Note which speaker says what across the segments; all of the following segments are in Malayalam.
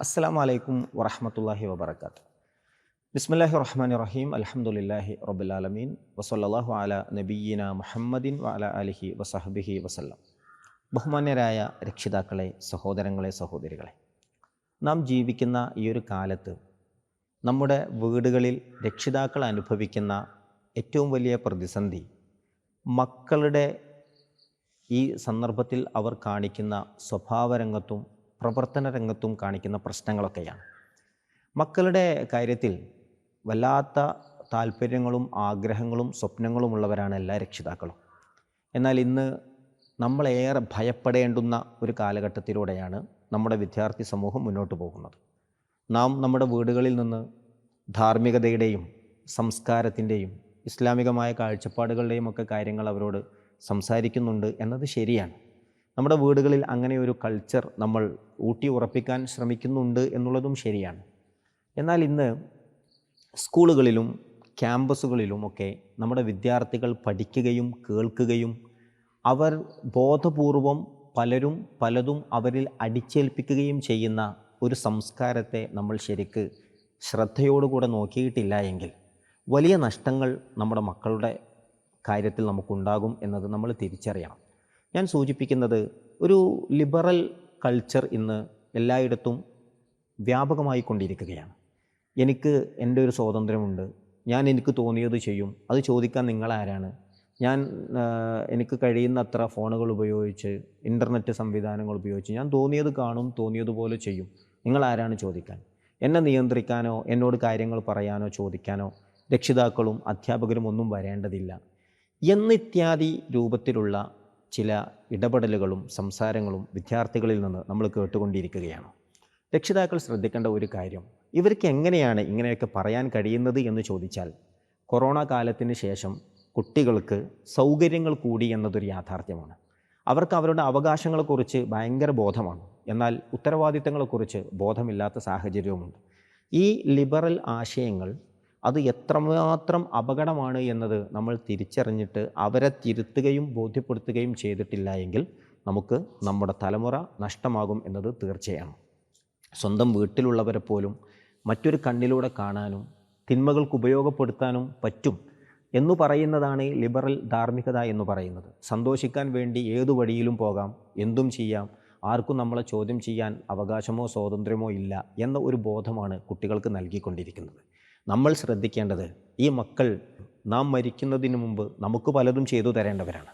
Speaker 1: അസ്സാം വലൈക്കും വറഹമത്തല്ലാഹി വബർക്കാത്ത് ബിസ്മില്ലാഹി റഹ്മാൻ റഹീം അലഹമുല്ലാഹി റബുലാലമീൻ വസല്ലാഹു അല നബീന മുഹമ്മദിൻ വഅല അലിഹി വസഹബിഹി വസല്ലം. ബഹുമാന്യരായ രക്ഷിതാക്കളെ സഹോദരങ്ങളെ സഹോദരികളെ നാം ജീവിക്കുന്ന ഈ ഒരു കാലത്ത് നമ്മുടെ വീടുകളിൽ രക്ഷിതാക്കൾ അനുഭവിക്കുന്ന ഏറ്റവും വലിയ പ്രതിസന്ധി മക്കളുടെ ഈ സന്ദർഭത്തിൽ അവർ കാണിക്കുന്ന സ്വഭാവരംഗത്തും പ്രവർത്തന രംഗത്തും കാണിക്കുന്ന പ്രശ്നങ്ങളൊക്കെയാണ്. മക്കളുടെ കാര്യത്തിൽ വല്ലാത്ത താല്പര്യങ്ങളും ആഗ്രഹങ്ങളും സ്വപ്നങ്ങളുമുള്ളവരാണ് എല്ലാ രക്ഷിതാക്കളും. എന്നാൽ ഇന്ന് നമ്മളേറെ ഭയപ്പെടേണ്ടുന്ന ഒരു കാലഘട്ടത്തിലൂടെയാണ് നമ്മുടെ വിദ്യാർത്ഥി സമൂഹം മുന്നോട്ട് പോകുന്നത്. നാം നമ്മുടെ വീടുകളിൽ നിന്ന് ധാർമ്മികതയുടെയും സംസ്കാരത്തിന്റെയും ഇസ്ലാമികമായ കാഴ്ചപ്പാടുകളുടെയും ഒക്കെ കാര്യങ്ങൾ അവരോട് സംസാരിക്കുന്നുണ്ട് എന്നത് ശരിയാണ്. നമ്മുടെ വീടുകളിൽ അങ്ങനെ ഒരു കൾച്ചർ നമ്മൾ ഊട്ടി ഉറപ്പിക്കാൻ ശ്രമിക്കുന്നുണ്ട് എന്നുള്ളതും ശരിയാണ്. എന്നാൽ ഇന്ന് സ്കൂളുകളിലും ക്യാമ്പസുകളിലുമൊക്കെ നമ്മുടെ വിദ്യാർത്ഥികൾ പഠിക്കുകയും കേൾക്കുകയും അവർ ബോധപൂർവം പലരും പലതും അവരിൽ അടിച്ചേൽപ്പിക്കുകയും ചെയ്യുന്ന ഒരു സംസ്കാരത്തെ നമ്മൾ ശരിക്ക് ശ്രദ്ധയോടുകൂടെ നോക്കിയിട്ടില്ല എങ്കിൽ വലിയ നഷ്ടങ്ങൾ നമ്മുടെ മക്കളുടെ കാര്യത്തിൽ നമുക്കുണ്ടാകും എന്നത് നമ്മൾ തിരിച്ചറിയണം. ഞാൻ സൂചിപ്പിക്കുന്നത് ഒരു ലിബറൽ കൾച്ചർ ഇന്ന് എല്ലായിടത്തും വ്യാപകമായി കൊണ്ടിരിക്കുകയാണ് എനിക്ക് എന്റെ ഒരു സ്വാതന്ത്ര്യമുണ്ട്. ഞാൻ എനിക്ക് തോന്നിയത് ചെയ്യും. അത് ചോദിക്കാൻ നിങ്ങളാരാണ്? ഞാൻ എനിക്ക് കഴിയുന്നത്ര ഫോണുകൾ ഉപയോഗിച്ച് ഇന്റർനെറ്റ് സംവിധാനങ്ങൾ ഉപയോഗിച്ച് ഞാൻ തോന്നിയത് കാണും തോന്നിയതുപോലെ ചെയ്യും. നിങ്ങൾ ആരാണ് ചോദിക്കാൻ? എന്നെ നിയന്ത്രിക്കാനോ എന്നോട് കാര്യങ്ങൾ പറയാനോ ചോദിക്കാനോ രക്ഷിതാക്കളും അധ്യാപകരും ഒന്നും വരേണ്ടതില്ല. എന്നിത്യാദി രൂപത്തിലുള്ള ചില ഇടപെടലുകളും സംസാരങ്ങളും വിദ്യാർത്ഥികളിൽ നിന്ന് നമ്മൾ കേട്ടുകൊണ്ടിരിക്കുകയാണ്. രക്ഷിതാക്കൾ ശ്രദ്ധിക്കേണ്ട ഒരു കാര്യം ഇവർക്ക് എങ്ങനെയാണ് ഇങ്ങനെയൊക്കെ പറയാൻ കഴിയുന്നത് എന്ന് ചോദിച്ചാൽ കൊറോണ കാലത്തിന് ശേഷം കുട്ടികൾക്ക് സൗകര്യങ്ങൾ കൂടി എന്നതൊരു യാഥാർത്ഥ്യമാണ്. അവർക്ക് അവരുടെ അവകാശങ്ങളെക്കുറിച്ച് ഭയങ്കര ബോധമാണ്. എന്നാൽ ഉത്തരവാദിത്തങ്ങളെക്കുറിച്ച് ബോധമില്ലാത്ത സാഹചര്യവുമുണ്ട്. ഈ ലിബറൽ ആശയങ്ങൾ അത് എത്രമാത്രം അപകടമാണ് എന്നത് നമ്മൾ തിരിച്ചറിഞ്ഞിട്ട് അവരെ തിരുത്തുകയും ബോധ്യപ്പെടുത്തുകയും ചെയ്തിട്ടില്ല എങ്കിൽ നമുക്ക് നമ്മുടെ തലമുറ നഷ്ടമാകും എന്നത് തീർച്ചയാണ്. സ്വന്തം വീട്ടിലുള്ളവരെ പോലും മറ്റൊരു കണ്ണിലൂടെ കാണാനും തിന്മകൾക്ക് ഉപയോഗപ്പെടുത്താനും പറ്റും എന്ന് പറയുന്നതാണ് ലിബറൽ ധാർമ്മികത എന്ന് പറയുന്നത്. സന്തോഷിക്കാൻ വേണ്ടി ഏതു വഴിയിലും പോകാം എന്തും ചെയ്യാം ആർക്കും നമ്മളെ ചോദ്യം ചെയ്യാൻ അവകാശമോ സ്വാതന്ത്ര്യമോ ഇല്ല എന്ന ഒരു ബോധമാണ് കുട്ടികൾക്ക് നൽകിക്കൊണ്ടിരിക്കുന്നത്. നമ്മൾ ശ്രദ്ധിക്കേണ്ടത് ഈ മക്കൾ നാം മരിക്കുന്നതിന് മുമ്പ് നമുക്ക് പലതും ചെയ്തു തരേണ്ടവരാണ്.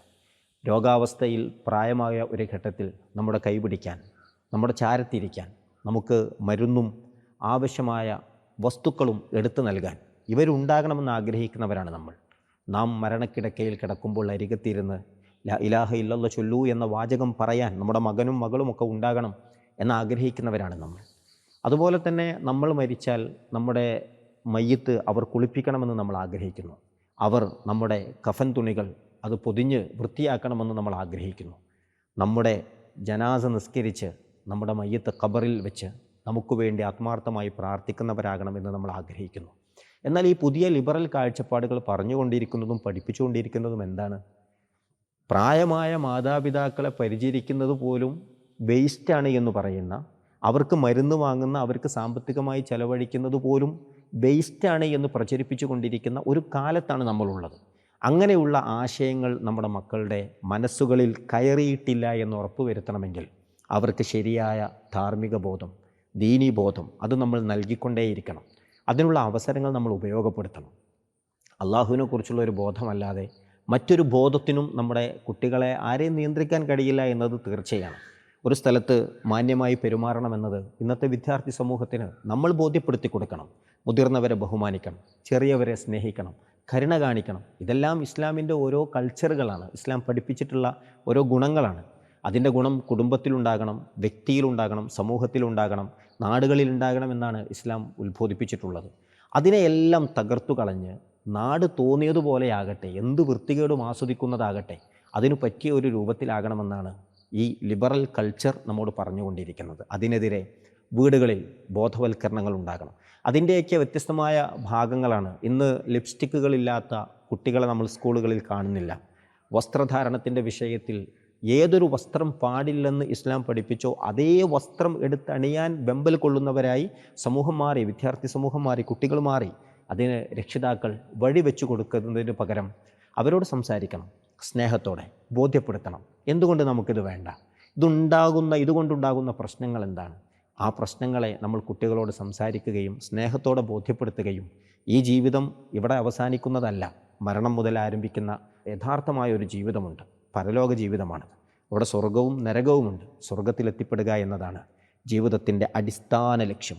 Speaker 1: രോഗാവസ്ഥയിൽ പ്രായമായ ഒരു ഘട്ടത്തിൽ നമ്മുടെ കൈപിടിക്കാൻ നമ്മുടെ ചാരത്തിരിക്കാൻ നമുക്ക് മരുന്നും ആവശ്യമായ വസ്തുക്കളും എടുത്തു നൽകാൻ ഇവരുണ്ടാകണമെന്ന് ആഗ്രഹിക്കുന്നവരാണ് നമ്മൾ. നാം മരണക്കിടക്കയിൽ കിടക്കുമ്പോൾ അരികത്തിരുന്ന് ഇലാഹ ഇല്ലല്ല ചൊല്ലൂ എന്ന വാചകം പറയാൻ നമ്മുടെ മകനും മകളുമൊക്കെ ഉണ്ടാകണം എന്ന് ആഗ്രഹിക്കുന്നവരാണ് നമ്മൾ. അതുപോലെ തന്നെ നമ്മൾ മരിച്ചാൽ നമ്മുടെ മയ്യത്ത് അവർ കുളിപ്പിക്കണമെന്ന് നമ്മൾ ആഗ്രഹിക്കുന്നു. അവർ നമ്മുടെ കഫൻ തുണികൾ അത് പൊതിഞ്ഞ് വൃത്തിയാക്കണമെന്ന് നമ്മൾ ആഗ്രഹിക്കുന്നു. നമ്മുടെ ജനാസ നിസ്കരിച്ച് നമ്മുടെ മയ്യത്ത് ഖബറിൽ വെച്ച് നമുക്ക് വേണ്ടി ആത്മാർത്ഥമായി പ്രാർത്ഥിക്കുന്നവരാകണമെന്ന് നമ്മൾ ആഗ്രഹിക്കുന്നു. എന്നാൽ ഈ പുതിയ ലിബറൽ കാഴ്ചപ്പാടുകൾ പറഞ്ഞുകൊണ്ടിരിക്കുന്നതും പഠിപ്പിച്ചുകൊണ്ടിരിക്കുന്നതും എന്താണ്? പ്രായമായ മാതാപിതാക്കളെ പരിചരിക്കുന്നത് പോലും വേസ്റ്റാണ് എന്ന് പറയുന്ന അവർക്ക് മരുന്ന് വാങ്ങുന്ന അവർക്ക് സാമ്പത്തികമായി ചെലവഴിക്കുന്നത് പോലും വേസ്റ്റാണ് എന്ന് പ്രചരിപ്പിച്ചു കൊണ്ടിരിക്കുന്ന ഒരു കാലത്താണ് നമ്മളുള്ളത്. അങ്ങനെയുള്ള ആശയങ്ങൾ നമ്മുടെ മക്കളുടെ മനസ്സുകളിൽ കയറിയിട്ടില്ല എന്ന് ഉറപ്പുവരുത്തണമെങ്കിൽ അവർക്ക് ശരിയായ ധാർമ്മിക ബോധം ദീനീബോധം അത് നമ്മൾ നൽകിക്കൊണ്ടേയിരിക്കണം. അതിനുള്ള അവസരങ്ങൾ നമ്മൾ ഉപയോഗപ്പെടുത്തണം. അള്ളാഹുവിനെ കുറിച്ചുള്ള ഒരു ബോധമല്ലാതെ മറ്റൊരു ബോധത്തിനും നമ്മുടെ കുട്ടികളെ ആരെയും നിയന്ത്രിക്കാൻ കഴിയില്ല എന്നത് തീർച്ചയാണ്. ഒരു സ്ഥലത്ത് മാന്യമായി പെരുമാറണമെന്നത് ഇന്നത്തെ വിദ്യാർത്ഥി സമൂഹത്തിന് നമ്മൾ ബോധ്യപ്പെടുത്തി കൊടുക്കണം മുതിർന്നവരെ ബഹുമാനിക്കണം ചെറിയവരെ സ്നേഹിക്കണം കരുണ കാണിക്കണം. ഇതെല്ലാം ഇസ്ലാമിന്റെ ഓരോ കൾച്ചറുകളാണ്. ഇസ്ലാം പഠിപ്പിച്ചിട്ടുള്ള ഓരോ ഗുണങ്ങളാണ്. അതിന്റെ ഗുണം കുടുംബത്തിലുണ്ടാകണം വ്യക്തിയിലുണ്ടാകണം സമൂഹത്തിലുണ്ടാകണം നാടുകളിലുണ്ടാകണം എന്നാണ് ഇസ്ലാം ഉത്ബോധിപ്പിച്ചിട്ടുള്ളത്. അതിനെയെല്ലാം തകർത്തു കളഞ്ഞ് നാട് തോന്നിയതുപോലെയാകട്ടെ എന്ത് വൃത്തികേടും ആസ്വദിക്കുന്നതാകട്ടെ അതിനു പറ്റിയ ഒരു രൂപത്തിലാകണമെന്നാണ് ഈ ലിബറൽ കൾച്ചർ നമ്മോട് പറഞ്ഞുകൊണ്ടിരിക്കുന്നത്. അതിനെതിരെ വീടുകളിൽ ബോധവൽക്കരണങ്ങൾ ഉണ്ടാകണം. അതിന്റെയൊക്കെ വ്യത്യസ്തമായ ഭാഗങ്ങളാണ്. ഇന്ന് ലിപ്സ്റ്റിക്കുകളില്ലാത്ത കുട്ടികളെ നമ്മൾ സ്കൂളുകളിൽ കാണുന്നില്ല. വസ്ത്രധാരണത്തിന്റെ വിഷയത്തിൽ ഏതൊരു വസ്ത്രം പാടില്ലെന്ന് ഇസ്ലാം പഠിപ്പിച്ചോ അതേ വസ്ത്രം എടുത്തണിയാൻ വെമ്പൽ കൊള്ളുന്നവരായി സമൂഹം മാറി വിദ്യാർത്ഥി സമൂഹം മാറി കുട്ടികൾ മാറി അതിന് രക്ഷിതാക്കൾ വഴി വെച്ചു കൊടുക്കുന്നതിന് പകരം അവരോട് സംസാരിക്കണം സ്നേഹത്തോടെ ബോധ്യപ്പെടുത്തണം. എന്തുകൊണ്ട് നമുക്കിത് വേണ്ട? ഇതുണ്ടാകുന്ന ഇതുകൊണ്ടുണ്ടാകുന്ന പ്രശ്നങ്ങൾ എന്താണ്? ആ പ്രശ്നങ്ങളെ നമ്മൾ കുട്ടികളോട് സംസാരിക്കുകയും സ്നേഹത്തോടെ ബോധ്യപ്പെടുത്തുകയും ഈ ജീവിതം ഇവിടെ അവസാനിക്കുന്നതല്ല. മരണം മുതൽ ആരംഭിക്കുന്ന യഥാർത്ഥമായ ഒരു ജീവിതമുണ്ട്. പരലോക ജീവിതമാണ് ഇവിടെ സ്വർഗവും നരകവുമുണ്ട്. സ്വർഗത്തിലെത്തിപ്പെടുക എന്നതാണ് ജീവിതത്തിന്റെ അടിസ്ഥാന ലക്ഷ്യം.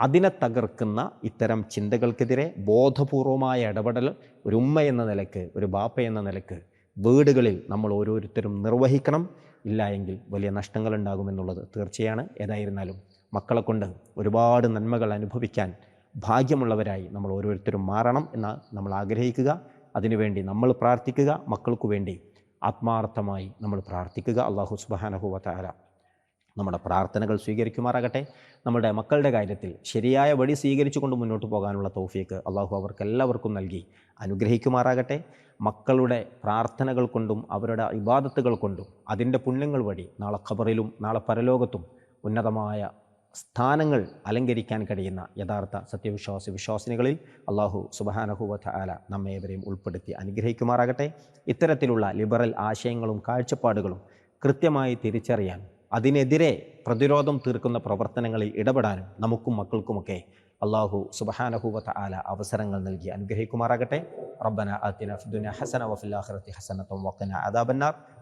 Speaker 1: അതിനെ തകർക്കുന്ന ഇത്തരം ചിന്തകൾക്കെതിരെ ബോധപൂർവമായ ഇടപെടൽ ഒരു ഉമ്മ എന്ന നിലയ്ക്ക് ഒരു ബാപ്പ എന്ന നിലയ്ക്ക് വീടുകളിൽ നമ്മൾ ഓരോരുത്തരും നിർവഹിക്കണം. ഇല്ല എങ്കിൽ വലിയ നഷ്ടങ്ങൾ ഉണ്ടാകുമെന്നുള്ളത് തീർച്ചയാണ്. ഏതായിരുന്നാലും മക്കളെ കൊണ്ട് ഒരുപാട് നന്മകൾ അനുഭവിക്കാൻ ഭാഗ്യമുള്ളവരായി നമ്മൾ ഓരോരുത്തരും മാറണം എന്ന് നമ്മൾ ആഗ്രഹിക്കുക. അതിനുവേണ്ടി നമ്മൾ പ്രാർത്ഥിക്കുക മക്കൾക്കു വേണ്ടി ആത്മാർത്ഥമായി നമ്മൾ പ്രാർത്ഥിക്കുക. അള്ളാഹു സുബാനഹുവ താര നമ്മുടെ പ്രാർത്ഥനകൾ സ്വീകരിക്കുമാറാകട്ടെ. നമ്മുടെ മക്കളുടെ കാര്യത്തിൽ ശരിയായ വഴി സ്വീകരിച്ചുകൊണ്ട് മുന്നോട്ട് പോകാനുള്ള തോഫിയേക്ക് അള്ളാഹു അവർക്കെല്ലാവർക്കും നൽകി അനുഗ്രഹിക്കുമാറാകട്ടെ. മക്കളുടെ പ്രാർത്ഥനകൾ കൊണ്ടും അവരുടെ ഇബാദത്തുകൾ കൊണ്ടും അതിന്റെ പുണ്യങ്ങൾ വഴി നാളെ ഖബറിലും നാളെ പരലോകത്തും ഉന്നതമായ സ്ഥാനങ്ങൾ അലങ്കരിക്കാൻ കഴിയുന്ന യഥാർത്ഥ സത്യവിശ്വാസി വിശ്വാസിനികളിൽ അള്ളാഹു സുബഹാനഹുവഥ ആല നമ്മേവരെയും ഉൾപ്പെടുത്തി അനുഗ്രഹിക്കുമാറാകട്ടെ. ഇത്തരത്തിലുള്ള ലിബറൽ ആശയങ്ങളും കാഴ്ചപ്പാടുകളും കൃത്യമായി തിരിച്ചറിയാൻ അതിനെതിരെ പ്രതിരോധം തീർക്കുന്ന പ്രവർത്തനങ്ങളിൽ ഇടപെടാനും നമുക്കും മക്കൾക്കുമൊക്കെ അള്ളാഹു സുബഹാനഹുവത്ത് ആല അവസരങ്ങൾ നൽകി അനുഗ്രഹിക്കുമാറാകട്ടെ. റബ്ബന അതിന ഹസന വഫിൽ ഹസനത്തും വഖന അദാബന്നാർ